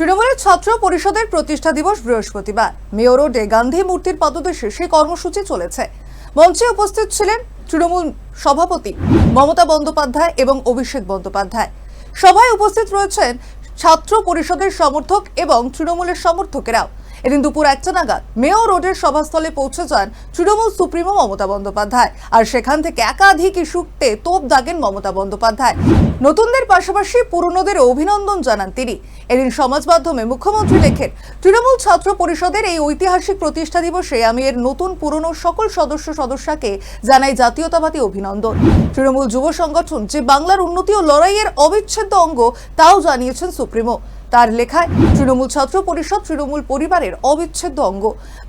তৃণমূলের ছাত্র পরিষদের প্রতিষ্ঠা দিবস বৃহস্পতিবার। মেয়র রোডে গান্ধী মূর্তির পাদদেশে সেই কর্মসূচি চলেছে। মঞ্চে উপস্থিত ছিলেন তৃণমূল সভাপতি মমতা বন্দ্যোপাধ্যায় এবং অভিষেক বন্দ্যোপাধ্যায়। সভায় উপস্থিত রয়েছেন ছাত্র পরিষদের সমর্থক এবং তৃণমূলের সমর্থকেরাও। এদিন দুপুর একটা নাগাদ মেয়র রোডের সভাস্থলে পৌঁছে যান তৃণমূল সুপ্রিমো মমতা বন্দ্যোপাধ্যায়। আর সেখান থেকে একাধিক ইস্যুতে তোপ দাগেন মমতা বন্দ্যোপাধ্যায়। নতুনদের পাশাপাশি পুরনোদের অভিনন্দন জানান তিনি। এদিন সমাজ মাধ্যমে মুখ্যমন্ত্রী লেখেন, তৃণমূল ছাত্র পরিষদের এই ঐতিহাসিক প্রতিষ্ঠা দিবসে আমি এর নতুন পুরনো সকল সদস্য সদস্যকে জানাই জাতীয়তাবাদী অভিনন্দন। তৃণমূল যুব সংগঠন যে বাংলার উন্নতি ও লড়াইয়ের অবিচ্ছেদ্য অঙ্গ, তাও জানিয়েছেন সুপ্রিমো। তার লেখায় তৃণমূল ছাত্র পরিষদ, তৃণমূল পরিবারের অবিচ্ছেদ্য অঙ্গ।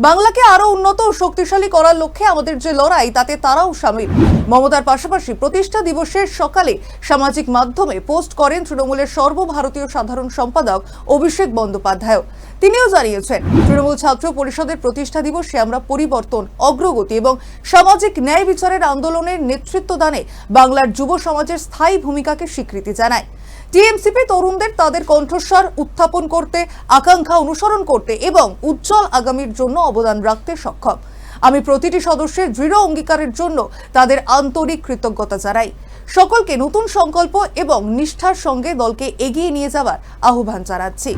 বাংলাকে আরও উন্নত ও শক্তিশালী করার লক্ষ্যে আমাদের যে লড়াই, তাতে তারাও সামিল। মমতার পাশাপাশি প্রতিষ্ঠা দিবসের সকালে সামাজিক মাধ্যমে পোস্ট করেন তৃণমূলের সর্বভারতীয় সাধারণ সম্পাদক অভিষেক বন্দ্যোপাধ্যায় তিনিও জানিয়েছেন, তৃণমূল ছাত্র পরিষদের প্রতিষ্ঠা দিবসে আমরা পরিবর্তন, অগ্রগতি এবং সামাজিক ন্যায় বিচারের আন্দোলনের নেতৃত্ব দানে বাংলার যুব সমাজের স্থায়ী ভূমিকাকে স্বীকৃতি জানায় টিএমসিপি তরুণদের তাদের কণ্ঠস্বর উত্থাপন করতে, আকাঙ্ক্ষা অনুসরণ করতে এবং উজ্জ্বল আগামীর জন্য অবদান রাখতে সক্ষম। আমি প্রতিটি সদস্যের দৃঢ় অঙ্গীকারের জন্য তাদের আন্তরিক কৃতজ্ঞতা জানাই। সকলকে নতুন সংকল্প এবং নিষ্ঠার সঙ্গে দলকে এগিয়ে নিয়ে যাওয়ার আহ্বান জানাচ্ছি।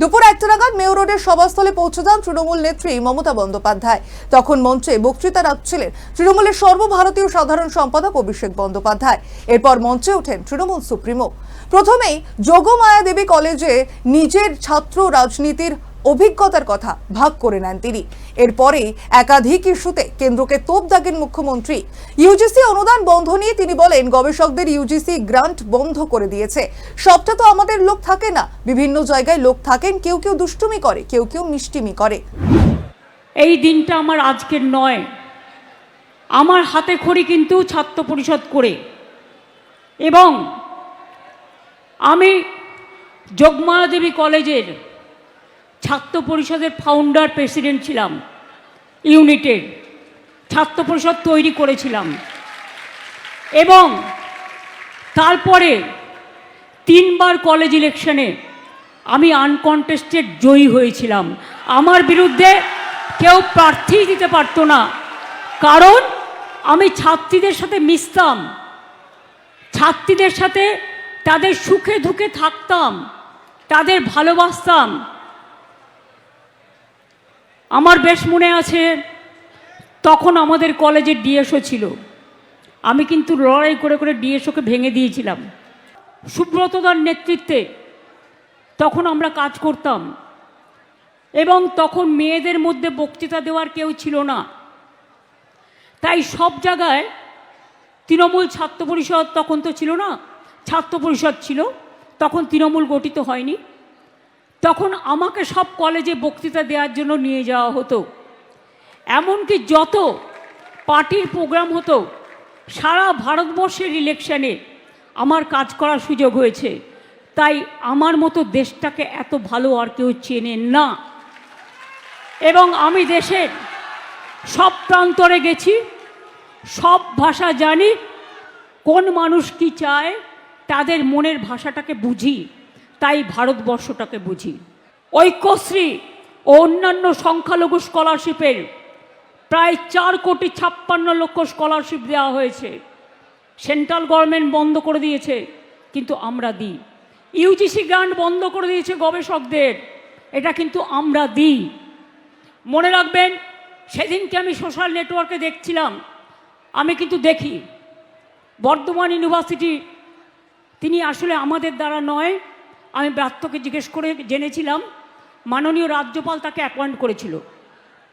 দুপুর একটা নাগাদ মেয়র রোডের সভাস্থলে পৌঁছে যান তৃণমূল নেত্রী মমতা বন্দ্যোপাধ্যায়। তখন মঞ্চে বক্তৃতা রাখছিলেন তৃণমূলের সর্বভারতীয় সাধারণ সম্পাদক অভিষেক বন্দ্যোপাধ্যায়। এরপর মঞ্চে ওঠেন তৃণমূল সুপ্রিমো। প্রথমেই যোগমায়া দেবী কলেজে নিজের ছাত্র রাজনীতির অভিজ্ঞতার কথা ভাগ করে নেন তিনি। এরপরেই একাধিক ইস্যুতে কেন্দ্রকে তোপ দাগেন মুখ্যমন্ত্রী। ইউজিসি অনুদান বন্ধ নিয়ে তিনি বলেন, গবেষকদের ইউজিসি গ্রান্ট বন্ধ করে দিয়েছে। সবটা তো আমাদের লোক থাকে না। বিভিন্ন জায়গায় লোক থাকেন, কেউ কেউ দুষ্টুমি করে, কেউ কেউ মিষ্টিমি করে। এই দিনটা আমার আজকের নয়। আমার হাতে খড়ি কিন্তু ছাত্র পরিষদ করে। এবং আমি যোগমায়া দেবী কলেজের ছাত্র পরিষদের ফাউন্ডার প্রেসিডেন্ট ছিলাম ইউনিটের ছাত্র পরিষদ তৈরি করেছিলাম। এবং তারপরে তিনবার কলেজ ইলেকশনে আমি আনকন্টেস্টেড জয়ী হয়েছিলাম। আমার বিরুদ্ধে কেউ প্রার্থী দিতে পারতো না, কারণ আমি ছাত্রীদের সাথে মিশতাম, ছাত্রীদের সাথে তাদের সুখে দুঃখে থাকতাম, তাদের ভালোবাসতাম আমার বেশ মনে আছে, তখন আমাদের কলেজের ডিএসও ছিল। আমি কিন্তু লড়াই করে করে ডিএসওকে ভেঙে দিয়েছিলাম। সুব্রতদার নেতৃত্বে তখন আমরা কাজ করতাম এবং তখন মেয়েদের মধ্যে বক্তৃতা দেওয়ার কেউ ছিল না। তাই সব জায়গায় তৃণমূল ছাত্র পরিষদ তখন তো ছিল না, ছাত্র পরিষদ ছিল, তখন তৃণমূল গঠিত হয়নি। তখন আমাকে সব কলেজে বক্তৃতা দেওয়ার জন্য নিয়ে যাওয়া হতো। এমনকি যত পার্টির প্রোগ্রাম হতো, সারা ভারতবর্ষের ইলেকশানে আমার কাজ করার সুযোগ হয়েছে। তাই আমার মতো দেশটাকে এত ভালো আর কেউ চেনে না। এবং আমি দেশের সব প্রান্তরে গেছি, সব ভাষা জানি, কোন মানুষ কি চায়, তাদের মনের ভাষাটাকে বুঝি। তাই ভারতবর্ষটাকে বুঝি। ঐক্যশ্রী ও অন্যান্য সংখ্যালঘু স্কলারশিপের প্রায় চার কোটি ছাপ্পান্ন লক্ষ স্কলারশিপ দেওয়া হয়েছে। সেন্ট্রাল গভর্নমেন্ট বন্ধ করে দিয়েছে, কিন্তু আমরা দিই। ইউজিসি গ্রান্ট বন্ধ করে দিয়েছে গবেষকদের, এটা কিন্তু আমরা দিই। মনে রাখবেন, সেদিনকে আমি সোশ্যাল নেটওয়ার্কে দেখছিলাম, আমি কিন্তু দেখি। বর্ধমান ইউনিভার্সিটি, তিনি আসলে আমাদের দ্বারা নয় আমি ব্রাত্যকে জিজ্ঞেস করে জেনেছিলাম, মাননীয় রাজ্যপাল তাকে অ্যাপয়েন্ট করেছিল।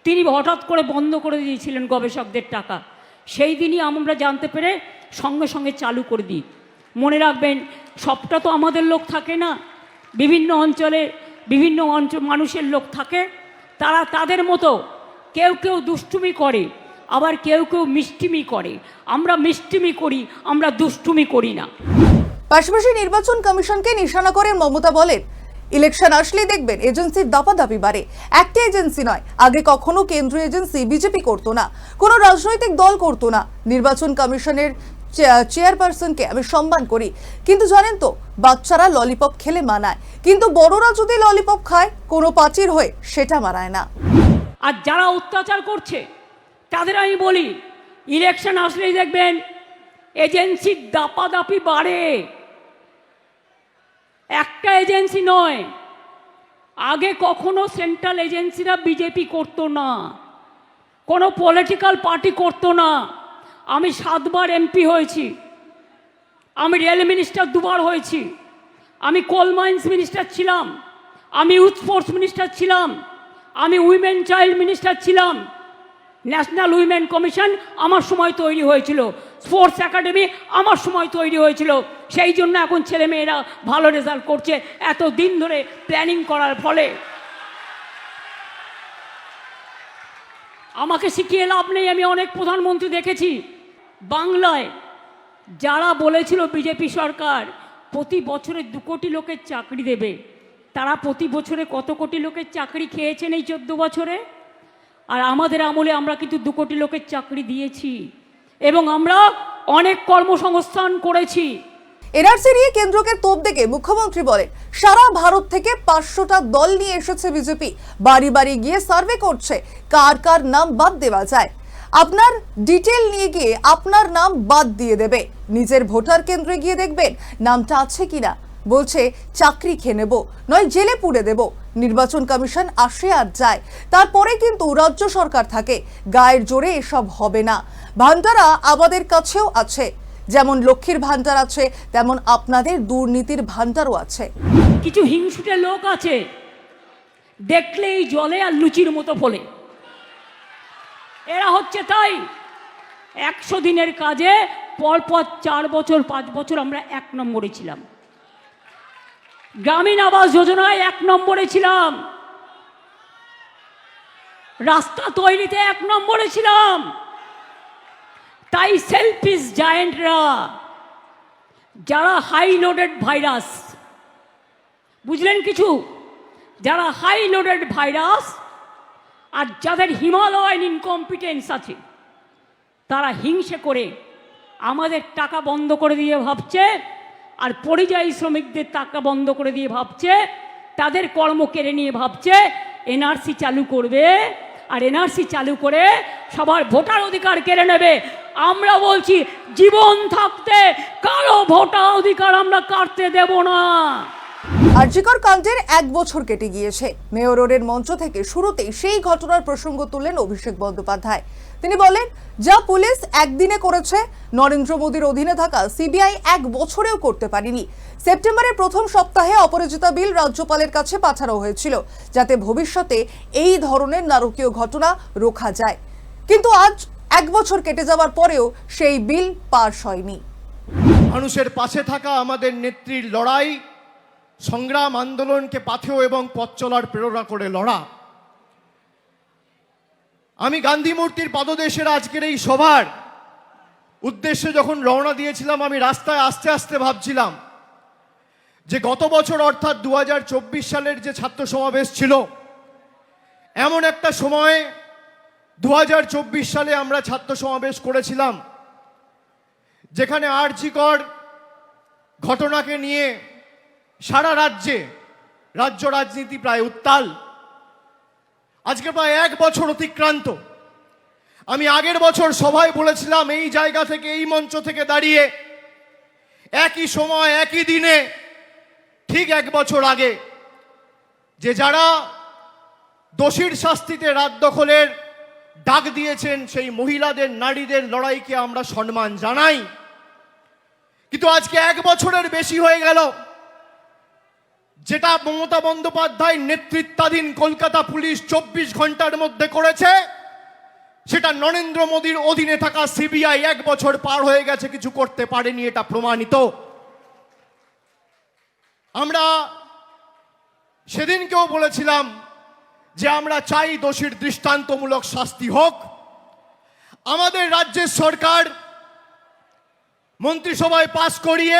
তিনি হঠাৎ করে বন্ধ করে দিয়েছিলেন গবেষকদের টাকা। সেই দিনই আমরা জানতে পেরে সঙ্গে সঙ্গে চালু করে দিই। মনে রাখবেন, সবটা তো আমাদের লোক থাকে না। বিভিন্ন অঞ্চলে বিভিন্ন অঞ্চল মানুষের লোক থাকে। তারা তাদের মতো কেউ কেউ দুষ্টুমি করে, আবার কেউ কেউ মিষ্টিমি করে। আমরা মিষ্টিমি করি, আমরা দুষ্টুমি করি না। পাশাপাশি নির্বাচন কমিশনকে নিশানা করেন মমতা বলেন, ইলেকশন আসলেই দেখবেন এজেন্সির দাপাদাপি বাড়ে। একটি এজেন্সি নয়, আগে কখনো কেন্দ্রীয় এজেন্সি বিজেপি করতো না, কোনো রাজনৈতিক দল করতো না। নির্বাচন কমিশনের চেয়ারপারসনকে আমি সম্মান করি, কিন্তু জানেন তো, বাচ্চারা ললিপপ খেলে মানায়। কিন্তু বড়রা যদি ললিপপ খায়, কোনো পাচির হয়ে সেটা মানায় না। আর যারা অত্যাচার করছে, তাদের আমি বলি, ইলেকশন আসলেই দেখবেন, এজেন্সির দাপাদাপি বাড়ে। একটা এজেন্সি নয়। আগে কখনো সেন্ট্রাল এজেন্সিরা বিজেপি করতো না। কোনো পলিটিক্যাল পার্টি করতো না। আমি সাতবার এমপি হয়েছি। আমি রেল মিনিস্টার দুবার হয়েছি। আমি কোল মাইন্স মিনিস্টার ছিলাম। আমি ইউথ স্পোর্টস মিনিস্টার ছিলাম। আমি উইমেন চাইল্ড মিনিস্টার ছিলাম। ন্যাশনাল উইমেন কমিশন আমার সময় তৈরি হয়েছিল। স্পোর্টস একাডেমি আমার সময় তৈরি হয়েছিল। সেই জন্য এখন ছেলে মেয়েরা ভালো রেজাল্ট করছে। এত দিন ধরে প্ল্যানিং করার ফলে। আমাকে শিখিয়ে লাভ নেই, আমি অনেক প্রধানমন্ত্রী দেখেছি। বাংলায় যারা বলেছিল বিজেপি সরকার প্রতি বছরে দু কোটি লোকের চাকরি দেবে, তারা প্রতি বছরে কত কোটি লোকের চাকরি খেয়েছেন এই চোদ্দ বছরে? আর আমাদের আমলে আমরা কিন্তু দু কোটি লোকের চাকরি দিয়েছি। এবং আমরা অনেক কর্মসংস্থান করেছি। এনআরসি নিয়ে কেন্দ্রকে তোপ দেখে মুখ্যমন্ত্রী বলেন, সারা ভারত থেকে পাঁচশোটা দল নিয়ে এসেছে বিজেপি। বাড়ি বাড়ি গিয়ে সার্ভে করছে, কার কার নাম বাদ দেওয়া যায়। আপনার ডিটেল নিয়ে গিয়ে আপনার নাম বাদ দিয়ে দেবে। নিজের ভোটার কেন্দ্রে গিয়ে দেখবেন, নামটা আছে কিনা। বলছে, চাকরি খেয়ে নেব, নয় জেলে পুড়ে দেব। নির্বাচন কমিশন আসে আর যায়। তারপরে কিন্তু রাজ্য সরকার থাকে, গায়ের জোরে এসব হবে না। ভান্ডারা আমাদের কাছেও আছে। যেমন লক্ষ্মীর ভান্ডার আছে, তেমন আপনাদের দুর্নীতির ভান্ডারও আছে। কিছু হিংসুটে লোক আছে, দেখলেই জলে আর লুচির মতো ফলে। এরা হচ্ছে তাই, একশো দিনের কাজে পরপর চার বছর, পাঁচ বছর আমরা এক নম্বরে ছিলাম। গ্রামীণ আবাস যোজনায় এক নম্বরে ছিলাম। রাস্তা তৈরিতে এক নম্বরে ছিলাম। তাই সেলফিস জায়েন্টরা যারা হাই লোডেড ভাইরাস বুঝলেন কিছু? যারা হাই লোডেড ভাইরাস আর যাদের হিমালয়ান ইনকম্পিটেন্স আছে, তারা হিংসে করে আমাদের টাকা বন্ধ করে দিয়ে ভাবছে আর পরিযায়ী শ্রমিকদের টাকা বন্ধ করে দিয়ে ভাবছে, তাদের কর্ম কেড়ে নিয়ে ভাবছে এনআরসি চালু করবে, আর এনআরসি চালু করে সবার ভোটার অধিকার কেড়ে নেবে। আমরা বলছি, জীবন থাকতে কারও ভোটার অধিকার আমরা কাটতে দেব না। আরজিকর কাণ্ডের এক বছর কেটে গিয়েছে। মেয়র মঞ্চ থেকে শুরুতেই সেই ঘটনার প্রসঙ্গ তুললেন অভিষেক বন্দ্যোপাধ্যায়। তিনি বলেন, যা পুলিশ একদিনে করেছে, নরেন্দ্র মোদীর অধীনে থাকা সিবিআই এক বছরেও করতে পারেনি। সেপ্টেম্বরের প্রথম সপ্তাহে অপরাজিতা বিল রাজ্যপালের কাছে পাঠানো হয়েছিল, যাতে ভবিষ্যতে এই ধরনের নারকীয় ঘটনা রোখা যায়। কিন্তু আজ এক বছর কেটে যাওয়ার পরেও সেই বিল পাশ হয়নি। মানুষের পাশে থাকা আমাদের নেত্রীর লড়াই সংগ্রাম আন্দোলনকে পাথেয় এবং পথ চলার প্রেরণা করে লড়া। আমি গান্ধী মূর্তির পাদদেশের আজকের এই সভার উদ্দেশ্যে যখন রওনা দিয়েছিলাম, আমি রাস্তায় আস্তে আস্তে ভাবছিলাম যে গত বছর অর্থাৎ দু হাজার চব্বিশ সালের যে ছাত্র সমাবেশ ছিল, এমন একটা সময়ে দু হাজার চব্বিশ সালে আমরা ছাত্র সমাবেশ করেছিলাম, যেখানে আর্জিকর ঘটনাকে নিয়ে সারা রাজ্যে রাজ্য রাজনীতি প্রায় উত্তাল। আজকে প্রায় এক বছর অতিক্রান্ত। আমি আগের বছর সভায় বলেছিলাম, এই জায়গা থেকে, এই মঞ্চ থেকে দাঁড়িয়ে একই সময়, একই দিনে, ঠিক এক বছর আগে যে যারা দোষীর শাস্তিতে রাত দখলের ডাক দিয়েছেন, সেই মহিলাদের, নারীদের লড়াইকে আমরা সম্মান জানাই। কিন্তু আজকে এক বছরের বেশি হয়ে গেল। যেটা মমতা বন্দ্যোপাধ্যায় নেতৃত্বাধীন কলকাতা পুলিশ চব্বিশ ঘণ্টার মধ্যে করেছে, সেটা নরেন্দ্র মোদীর অধীনে থাকা সিবিআই এক বছর পার হয়ে গেছে, কিছু করতে পারেনি, এটা প্রমাণিত। আমরা সেদিনকেও বলেছিলাম যে আমরা চাই দোষীর দৃষ্টান্তমূলক শাস্তি হোক। আমাদের রাজ্যের সরকার মন্ত্রিসভায় পাশ করিয়ে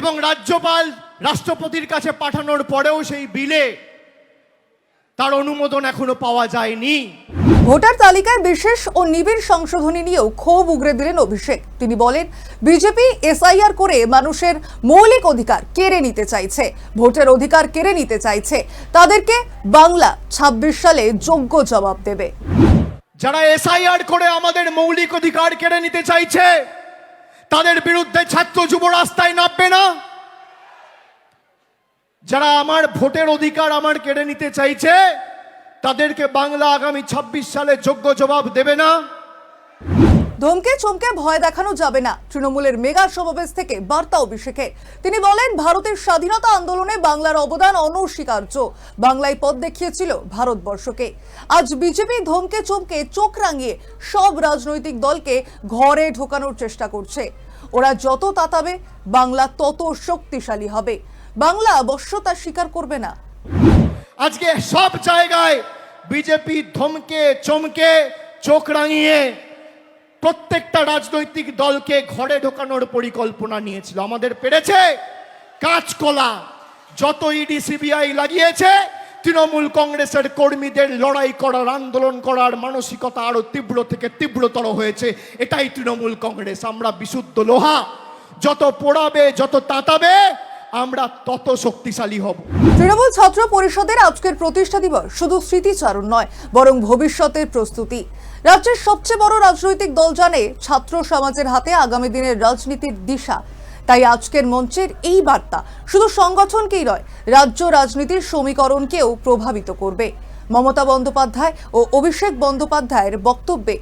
এবং রাজ্যপাল রাষ্ট্রপতির কাছে পাঠানোর পরেও সেই বিলে তার অনুমোদন এখনও পাওয়া যায়নি। ভোটার তালিকায় বিশেষ ও নিবিড় সংশোধনী নিয়েও ক্ষোভ উগরে দিলেন অভিষেক। তিনি বলেন বিজেপি এসআইআর করে মানুষের মৌলিক অধিকার কেড়ে নিতে চাইছে ভোটের অধিকার কেড়ে নিতে চাইছে। তাদেরকে বাংলা ২৬ সালে যোগ্য জবাব দেবে। যারা এসআইআর করে আমাদের মৌলিক অধিকার কেড়ে নিতে চাইছে তাদের বিরুদ্ধে ছাত্র যুব রাস্তায় নামবে না? যারা আমার ভোটের অধিকার আমার কেড়ে নিতে চাইছে, তাদেরকে বাংলা আগামী ২৬ সালে যোগ্য জবাব দেবে না। ধমকে চমকে ভয় দেখানো যাবে না। তৃণমূলের মেগা সমাবেশ থেকে বার্তা অভিষেকের তিনি বলেন, ভারতের স্বাধীনতা আন্দোলনে বাংলার অবদান অনস্বীকার্য। বাংলায় পথ দেখিয়েছিল ভারতবর্ষকে। আজ বিজেপি ধমকে চমকে চোখ রাঙিয়ে সব রাজনৈতিক দলকে ঘরে ঢোকানোর চেষ্টা করছে। ওরা যত তাতাবে, বাংলা তত শক্তিশালী হবে। বাংলা অবশ্য তা স্বীকার করবে না। আজকে সব জায়গায় বিজেপি ধমকে, চমকে, চোখ রাঙিয়ে প্রত্যেকটা রাজনৈতিক দলকে ঘরে ঢোকানোর পরিকল্পনা নিয়েছিল। আমাদের পেরেছে কাঁচকলা যত ইডি সিবিআই লাগিয়েছে, তৃণমূল কংগ্রেসের কর্মীদের লড়াই করার, আন্দোলন করার মানসিকতা আরও তীব্র থেকে তীব্রতর হয়েছে। এটাই তৃণমূল কংগ্রেস। আমরা বিশুদ্ধ লোহা। যত পোড়াবে, যত তাতাবে, আমরা তত শক্তিশালী হব। তৃণমূল ছাত্র পরিষদের আজকের প্রতিষ্ঠা দিবস শুধু স্মৃতিচারণ নয়, বরং ভবিষ্যতের প্রস্তুতি। রাজ্যের সবচেয়ে বড় রাজনৈতিক দল জানে ছাত্র সমাজের হাতে আগামী দিনের রাজনীতির দিশা। তাই আজকের মঞ্চের এই বার্তা শুধু সংগঠনকেই নয়, রাজ্য রাজনীতির সমীকরণকেও প্রভাবিত করবে। মমতা বন্দ্যোপাধ্যায় ও অভিষেক বন্দ্যোপাধ্যায়ের বক্তব্যে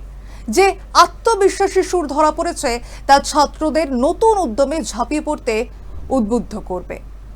যে আত্মবিশ্বাসী সুর ধরা পড়েছে, তা ছাত্রদের নতুন উদ্যমে ঝাঁপিয়ে পড়তে উদ্বুদ্ধ করবে।